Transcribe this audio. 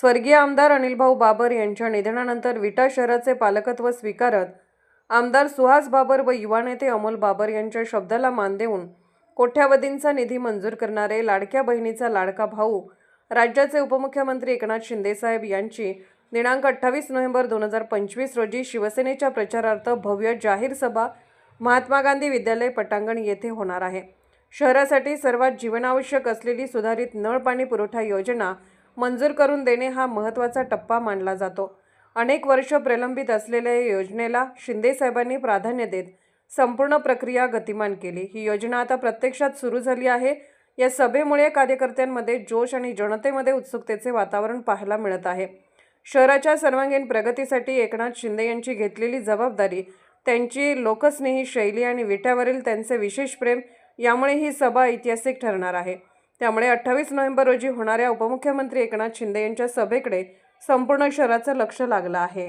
स्वर्गीय आमदार अनिलभाऊ बाबर यांच्या निधनानंतर विटा शहराचे पालकत्व स्वीकारत आमदार सुहास बाबर व युवा नेते अमोल बाबर यांच्या शब्दाला मान देऊन कोट्यावधींचा निधी मंजूर करणारे लाडक्या बहिणीचा लाडका भाऊ राज्याचे उपमुख्यमंत्री एकनाथ शिंदेसाहेब यांची दिनांक अठ्ठावीस नोव्हेंबर दोन हजार पंचवीस रोजी शिवसेनेच्या प्रचारार्थ भव्य जाहीर सभा महात्मा गांधी विद्यालय पटांगण येथे होणार आहे. शहरासाठी सर्वात जीवनावश्यक असलेली सुधारित नळ पाणी पुरवठा योजना मंजूर करून देणे हा महत्त्वाचा टप्पा मानला जातो. अनेक वर्ष प्रलंबित असलेल्या या योजनेला शिंदे साहेबांनी प्राधान्य देत संपूर्ण प्रक्रिया गतिमान केली. ही योजना आता प्रत्यक्षात सुरू झाली आहे. या सभेमुळे कार्यकर्त्यांमध्ये जोश आणि जनतेमध्ये उत्सुकतेचे वातावरण पाहायला मिळत आहे. शहराच्या सर्वांगीण प्रगतीसाठी एकनाथ शिंदे यांची घेतलेली जबाबदारी त्यांची लोकस्नेही शैली आणि विट्यावरील त्यांचे विशेष प्रेम यामुळे ही सभा ऐतिहासिक ठरणार आहे. त्यामुळे अठ्ठावीस नोव्हेंबर रोजी होणाऱ्या उपमुख्यमंत्री एकनाथ शिंदे यांच्या सभेकडे संपूर्ण शहराचं लक्ष लागलं आहे.